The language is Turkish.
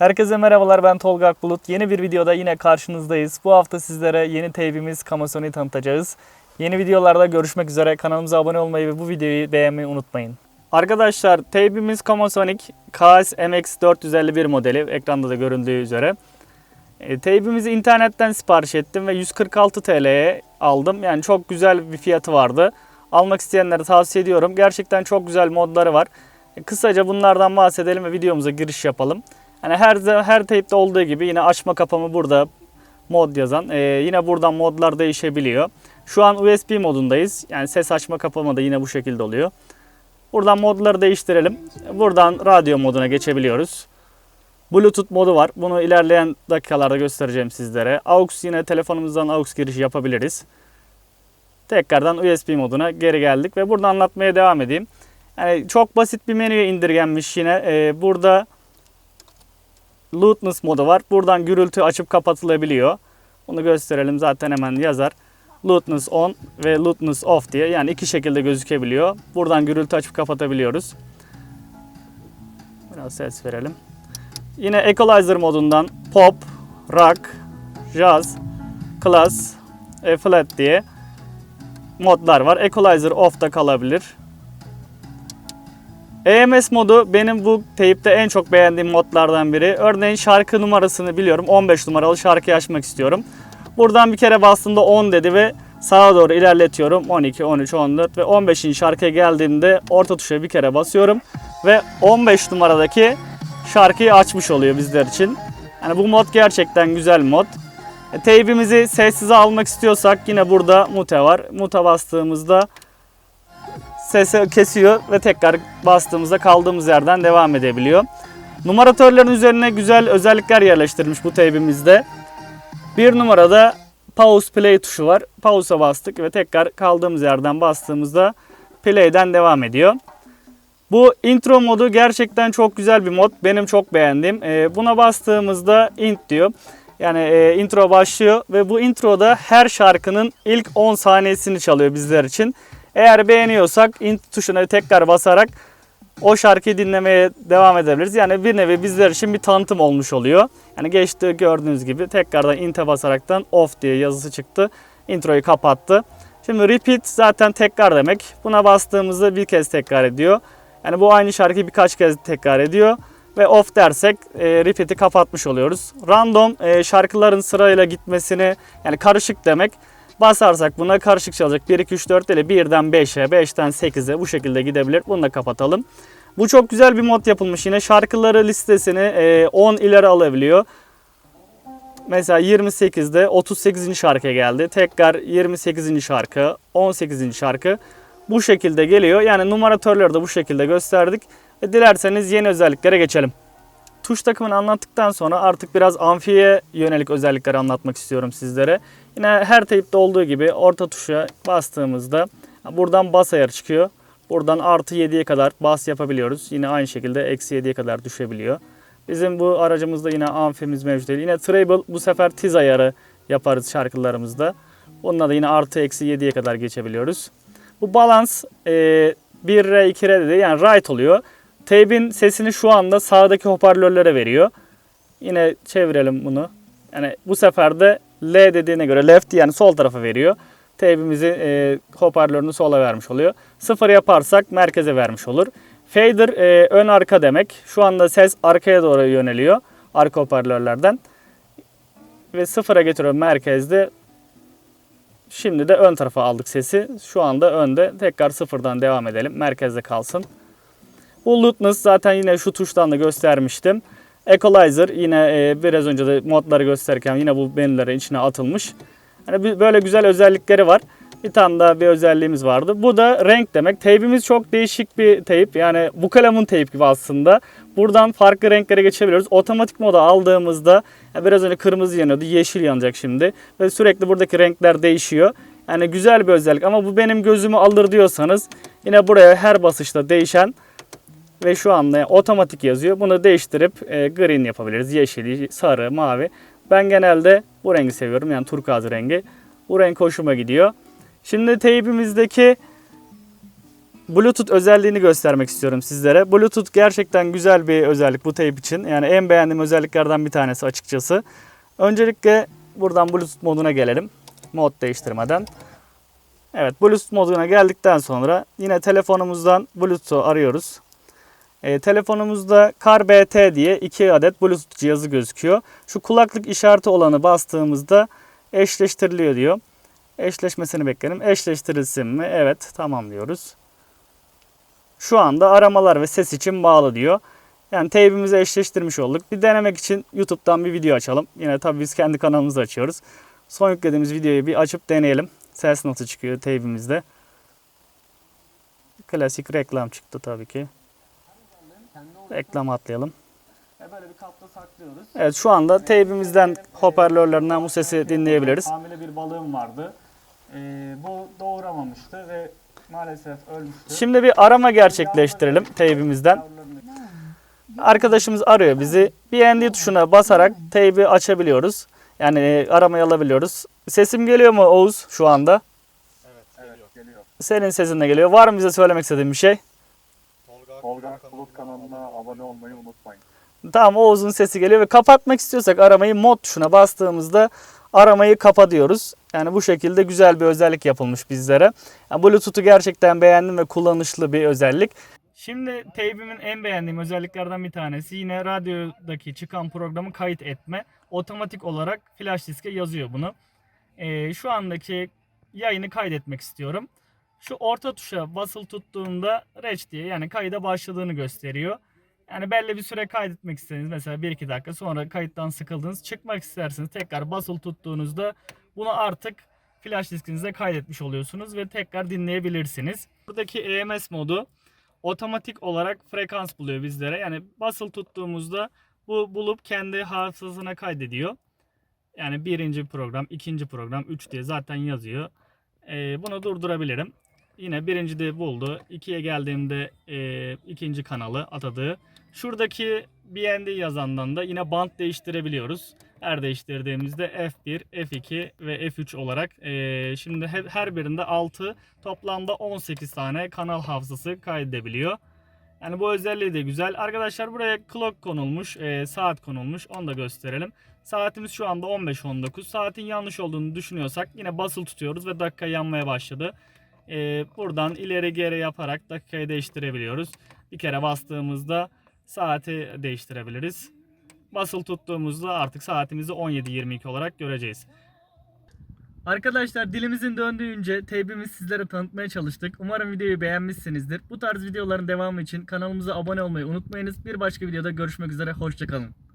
Herkese merhabalar ben Tolga Akbulut. Yeni bir videoda yine karşınızdayız. Bu hafta sizlere yeni teybimiz Kamasoni'yi tanıtacağız. Yeni videolarda görüşmek üzere. Kanalımıza abone olmayı ve bu videoyu beğenmeyi unutmayın. Arkadaşlar teybimiz Kamasonic KS MX 451 modeli ekranda da göründüğü üzere. E, teybimizi internetten sipariş ettim ve 146 TL'ye aldım. Yani çok güzel bir fiyatı vardı. Almak isteyenlere tavsiye ediyorum. Gerçekten çok güzel modları var. E, Kısaca bunlardan bahsedelim ve videomuza giriş yapalım. Hani her her teypte olduğu gibi yine açma kapamı burada mod yazan. Ee, yine buradan modlar değişebiliyor. Şu an USB modundayız. Yani ses açma kapama da yine bu şekilde oluyor. Buradan modları değiştirelim. Buradan radyo moduna geçebiliyoruz. Bluetooth modu var. Bunu ilerleyen dakikalarda göstereceğim sizlere. AUX yine telefonumuzdan AUX girişi yapabiliriz. Tekrardan USB moduna geri geldik ve burada anlatmaya devam edeyim. Yani çok basit bir menüye indirgenmiş yine. Ee, burada Loudness modu var. Buradan gürültü açıp kapatılabiliyor. Bunu gösterelim zaten hemen yazar. Loudness on ve Loudness off diye yani iki şekilde gözükebiliyor. Buradan gürültü açıp kapatabiliyoruz. Biraz ses verelim. Yine Equalizer modundan pop, rock, jazz, class, e, flat diye modlar var. Equalizer off da kalabilir. EMS modu benim bu teyipte en çok beğendiğim modlardan biri. Örneğin şarkı numarasını biliyorum. 15 numaralı şarkıyı açmak istiyorum. Buradan bir kere bastığımda 10 dedi ve sağa doğru ilerletiyorum. 12, 13, 14 ve 15. şarkıya geldiğimde orta tuşa bir kere basıyorum. Ve 15 numaradaki şarkıyı açmış oluyor bizler için. Yani bu mod gerçekten güzel mod. E, teybimizi sessize almak istiyorsak yine burada mute var. Mute bastığımızda sesi kesiyor ve tekrar bastığımızda kaldığımız yerden devam edebiliyor. Numaratörlerin üzerine güzel özellikler yerleştirilmiş bu teybimizde. Bir numarada pause play tuşu var. Pause'a bastık ve tekrar kaldığımız yerden bastığımızda play'den devam ediyor. Bu intro modu gerçekten çok güzel bir mod. Benim çok beğendim. Ee, buna bastığımızda int diyor. Yani e, intro başlıyor ve bu introda her şarkının ilk 10 saniyesini çalıyor bizler için. Eğer beğeniyorsak int tuşuna tekrar basarak o şarkıyı dinlemeye devam edebiliriz. Yani bir nevi bizler için bir tanıtım olmuş oluyor. Yani geçti gördüğünüz gibi tekrardan int'e basaraktan off diye yazısı çıktı. Introyu kapattı. Şimdi repeat zaten tekrar demek. Buna bastığımızda bir kez tekrar ediyor. Yani bu aynı şarkıyı birkaç kez tekrar ediyor. Ve off dersek e, repeat'i kapatmış oluyoruz. Random e, şarkıların sırayla gitmesini yani karışık demek. Basarsak buna karışık çalacak. 1, 2, 3, 4 değil 1'den 5'e, 5'ten 8'e bu şekilde gidebilir. Bunu da kapatalım. Bu çok güzel bir mod yapılmış yine. Şarkıları listesini e, 10 ileri alabiliyor. Mesela 28'de 38. şarkıya geldi. Tekrar 28. şarkı, 18. şarkı bu şekilde geliyor. Yani numaratörleri de bu şekilde gösterdik. E, dilerseniz yeni özelliklere geçelim. Tuş takımını anlattıktan sonra artık biraz amfiye yönelik özellikleri anlatmak istiyorum sizlere. Yine her teypte olduğu gibi orta tuşa bastığımızda buradan bas ayarı çıkıyor. Buradan artı 7'ye kadar bas yapabiliyoruz. Yine aynı şekilde eksi 7'ye kadar düşebiliyor. Bizim bu aracımızda yine amfimiz mevcut değil. Yine treble bu sefer tiz ayarı yaparız şarkılarımızda. Onunla da yine artı eksi 7'ye kadar geçebiliyoruz. Bu balans e, 1R 2R dedi yani right oluyor. Teybin sesini şu anda sağdaki hoparlörlere veriyor. Yine çevirelim bunu. Yani bu sefer de L dediğine göre left yani sol tarafa veriyor. Teybimizi e, hoparlörünü sola vermiş oluyor. Sıfır yaparsak merkeze vermiş olur. Fader e, ön arka demek. Şu anda ses arkaya doğru yöneliyor. Arka hoparlörlerden. Ve sıfıra getiriyor merkezde. Şimdi de ön tarafa aldık sesi. Şu anda önde. Tekrar sıfırdan devam edelim. Merkezde kalsın. Bu Loudness zaten yine şu tuştan da göstermiştim. Equalizer yine e, biraz önce de modları gösterirken yine bu menülere içine atılmış. Hani böyle güzel özellikleri var. Bir tane daha bir özelliğimiz vardı. Bu da renk demek. Teybimiz çok değişik bir teyp. Yani bu kalemun teyp gibi aslında. Buradan farklı renklere geçebiliyoruz. Otomatik moda aldığımızda biraz önce kırmızı yanıyordu. Yeşil yanacak şimdi. Ve sürekli buradaki renkler değişiyor. Yani güzel bir özellik ama bu benim gözümü alır diyorsanız yine buraya her basışta değişen ve şu anda otomatik yazıyor. Bunu değiştirip e, green yapabiliriz. Yeşil, sarı, mavi. Ben genelde bu rengi seviyorum. Yani turkuaz rengi. Bu renk hoşuma gidiyor. Şimdi teybimizdeki Bluetooth özelliğini göstermek istiyorum sizlere. Bluetooth gerçekten güzel bir özellik bu teyp için. Yani en beğendiğim özelliklerden bir tanesi açıkçası. Öncelikle buradan Bluetooth moduna gelelim. Mod değiştirmeden. Evet Bluetooth moduna geldikten sonra yine telefonumuzdan Bluetooth'u arıyoruz. E, telefonumuzda CarBT diye iki adet Bluetooth cihazı gözüküyor. Şu kulaklık işareti olanı bastığımızda eşleştiriliyor diyor. Eşleşmesini beklerim. Eşleştirilsin mi? Evet tamam diyoruz. Şu anda aramalar ve ses için bağlı diyor. Yani teybimizi eşleştirmiş olduk. Bir denemek için YouTube'dan bir video açalım. Yine tabii biz kendi kanalımızı açıyoruz. Son yüklediğimiz videoyu bir açıp deneyelim. Ses nasıl çıkıyor teybimizde. Klasik reklam çıktı tabii ki. Reklam atlayalım. Böyle bir kapta saklıyoruz. Evet şu anda teybimizden hoparlörlerinden bu sesi dinleyebiliriz. Hamile bir balığım vardı. Ee, bu doğuramamıştı ve maalesef ölmüştü. Şimdi bir arama gerçekleştirelim teybimizden. Arkadaşımız arıyor bizi. BND tuşuna basarak teybi açabiliyoruz. Yani e, aramayı alabiliyoruz. Sesim geliyor mu Oğuz şu anda? Evet geliyor. Senin sesin de geliyor. Var mı bize söylemek istediğin bir şey? Tolga Bulut kanalına abone olmayı unutmayın. Tamam Oğuz'un sesi geliyor ve kapatmak istiyorsak aramayı mod tuşuna bastığımızda aramayı kapa diyoruz. Yani bu şekilde güzel bir özellik yapılmış bizlere. Yani Bluetooth'u gerçekten beğendim ve kullanışlı bir özellik. Şimdi teybimin en beğendiğim özelliklerden bir tanesi yine radyodaki çıkan programı kayıt etme. Otomatik olarak flash diske yazıyor bunu. Ee, şu andaki yayını kaydetmek istiyorum. Şu orta tuşa basılı tuttuğumda reç diye yani kayda başladığını gösteriyor. Yani belli bir süre kaydetmek istediğiniz mesela 1-2 dakika sonra kayıttan sıkıldınız çıkmak isterseniz tekrar basılı tuttuğunuzda bunu artık flash diskinize kaydetmiş oluyorsunuz ve tekrar dinleyebilirsiniz. Buradaki EMS modu otomatik olarak frekans buluyor bizlere. Yani basılı tuttuğumuzda bu bulup kendi hafızasına kaydediyor. Yani birinci program, ikinci program, üç diye zaten yazıyor. Ee, bunu durdurabilirim. Yine birinci de buldu. İkiye geldiğimde e, ikinci kanalı atadığı. Şuradaki BND yazandan da yine band değiştirebiliyoruz. Her değiştirdiğimizde F1, F2 ve F3 olarak e, şimdi he- her birinde 6 toplamda 18 tane kanal hafızası kaydedebiliyor. Yani bu özelliği de güzel. Arkadaşlar buraya clock konulmuş, e, saat konulmuş. Onu da gösterelim. Saatimiz şu anda 15.19. Saatin yanlış olduğunu düşünüyorsak yine basılı tutuyoruz ve dakika yanmaya başladı. E, buradan ileri geri yaparak dakikayı değiştirebiliyoruz. Bir kere bastığımızda saati değiştirebiliriz. Basılı tuttuğumuzda artık saatimizi 17.22 olarak göreceğiz. Arkadaşlar dilimizin döndüğünce teybimizi sizlere tanıtmaya çalıştık. Umarım videoyu beğenmişsinizdir. Bu tarz videoların devamı için kanalımıza abone olmayı unutmayınız. Bir başka videoda görüşmek üzere. Hoşçakalın.